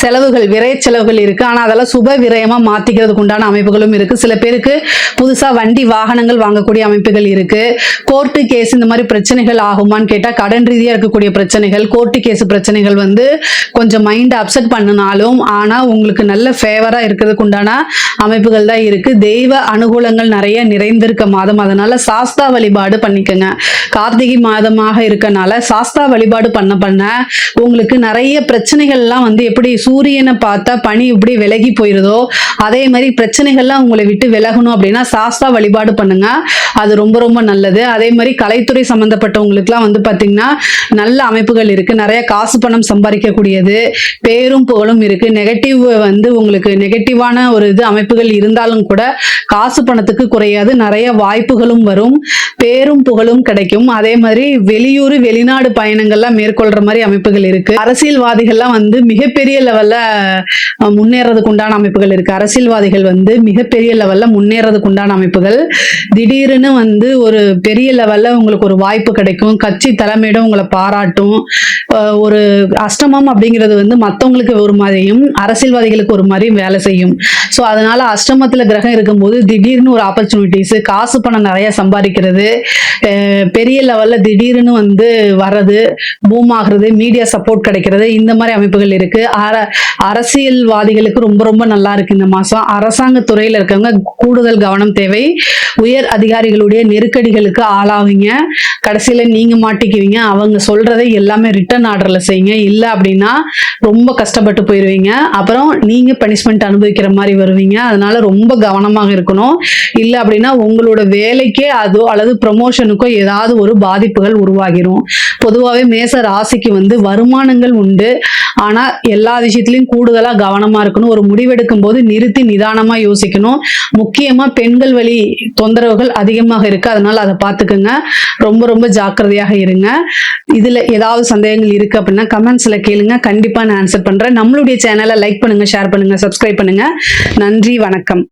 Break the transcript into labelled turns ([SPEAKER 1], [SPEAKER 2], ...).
[SPEAKER 1] செலவுகள் விரை செலவுகள் இருக்கு. ஆனா அதெல்லாம் சுப விரயமா மாத்திக்கிறதுக்கு உண்டான அமைப்புகளும் இருக்கு. சில பேருக்கு புதுசா வண்டி வாகனங்கள் வாங்கக்கூடிய அமைப்புகள் இருக்கு. கோர்ட்டு கேஸ் இந்த மாதிரி பிரச்சனைகள் ஆகுமான்னு கேட்டா கடன் ரீதியா இருக்கக்கூடிய பிரச்சனைகள் கோர்ட்டு கேஸ் பிரச்சனைகள் வந்து கொஞ்சம் மைண்ட் அப்செட் பண்ணினாலும் ஆனா உங்களுக்கு நல்ல ஃபேவரா இருக்கிறதுக்கு உண்டான அமைப்புகள் தான் இருக்கு. தெய்வ அனுகூலங்கள் நிறைய நிறைந்திருக்க மாதம். அதனால சாஸ்தா வழிபாடு பண்ணிக்கங்க. கார்த்திகை மாதமாக இருக்கனால சாஸ்தா வழிபாடு பண்ண பண்ண உங்களுக்கு நிறைய பிரச்சனைகள்லாம் வந்து எப்படி சூரியனை பார்த்தா பனி இப்படி விலகி போயிருதோ அதே மாதிரி பிரச்சனைகள்லாம் உங்களை விட்டு விலகணும் அப்படின்னா சாஸ்தா வழிபாடு பண்ணுங்க. அது ரொம்ப ரொம்ப நல்லது. அதே மாதிரி கலைத்துறை சம்பந்தப்பட்டவங்களுக்குலாம் வந்து பார்த்தீங்கன்னா நல்ல அமைப்புகள் இருக்கு. நிறைய காசு பணம் சம்பாதிக்கக்கூடியது பேரும் புகழும் இருக்கு. நெகட்டிவ் வந்து உங்களுக்கு நெகட்டிவான ஒரு இது அமைப்புகள் இருந்தாலும் கூட காசு பணத்துக்கு குறையாது. நிறைய வாய்ப்புகளும் வரும். பேரும் புகழும் கிடைக்கும். அதே மாதிரி வெளியூர் வெளிநாடு பயணங்கள்லாம் மேற்கொள்ற மாதிரி அமைப்புகள் இருக்கு. அரசியல்வாதிகள்லாம் வந்து மிகப்பெரிய லெவல்ல முன்னேறதுக்கு உண்டான அமைப்புகள் இருக்கு. அரசியல்வாதிகள் வந்து மிகப்பெரிய லெவல்ல முன்னேறதுக்கு உண்டான அமைப்புகள். திடீர்னு வந்து ஒரு பெரிய லெவல்ல உங்களுக்கு ஒரு வாய்ப்பு கிடைக்கும். கட்சி தலைமையிடம் உங்களை பாராட்டும். ஒரு அஷ்டமம் அப்படிங்கிறது வந்து மற்றவங்களுக்கு ஒரு மாதிரியும் அரசியல்வாதிகளுக்கு ஒரு மாதிரியும் வேலை செய்யும். ஸோ அதனால அஷ்டமத்துல கிரகம் இருக்கும்போது திடீர்னு ஒரு ஆப்பர்ச்சுனிட்டிஸ் காசு பணம் நிறைய சம்பாதிக்கிறது. பெரிய லெவல்ல திடீர்னு வந்து வர்றது பூம் ஆகுறது மீடியா சப்போர்ட் கிடைக்கிறது இந்த மாதிரி அமைப்புகள் இருக்கு. அர அரசியல்வாதிகளுக்கு ரொம்ப ரொம்ப நல்லா இருக்கு இந்த மாசம். அரசாங்க துறையில இருக்கவங்க கூடுதல் கவனம் தேவை. உயர் அதிகாரிகளுடைய நெருக்கடிகளுக்கு ஆளாவீங்க. கடைசியில நீங்க மாட்டிக்குவீங்க. அவங்க சொல்றதை எல்லாமே ரிட்டர்ன் ஆர்டர்ல செய்யுங்க. இல்லை அப்படின்னா ரொம்ப கஷ்டப்பட்டு போயிடுவீங்க அப்புறம் நீங்க பனிஷ்மெண்ட் அனுபவிக்கிற மாதிரி வருவீங்க. அதனால ரொம்ப கவனமாக இருக்கணும். இல்லை அப்படின்னா உங்களோட வேலைக்கே அதோ அல்லது ப்ரமோஷனுக்கோ ஏதாவது ஒரு பாதிப்புகள் உருவாகிரும். பொதுவாகவே மேச ராசிக்கு வந்து வருமானங்கள் உண்டு. ஆனா எல்லா விஷயத்திலையும் கூடுதலா கவனமா இருக்கணும். ஒரு முடிவெடுக்கும் போது நிறுத்தி நிதானமா யோசிக்கணும். முக்கியமா பெண்கள் வழி தொந்தரவுகள் அதிகமாக இருக்கு. அதனால அதை பார்த்துக்குங்க. ரொம்ப ரொம்ப ஜாக்கிரதையாக இருங்க. இதுல ஏதாவது சந்தேகங்கள் இருக்கு அப்படின்னா கமெண்ட்ஸ்ல கேளுங்க. கண்டிப்பா நான் ஆன்சர் பண்றேன். நம்மளுடைய சேனலை லைக் பண்ணுங்க ஷேர் பண்ணுங்க சப்ஸ்கிரைப் பண்ணுங்க. நன்றி வணக்கம்.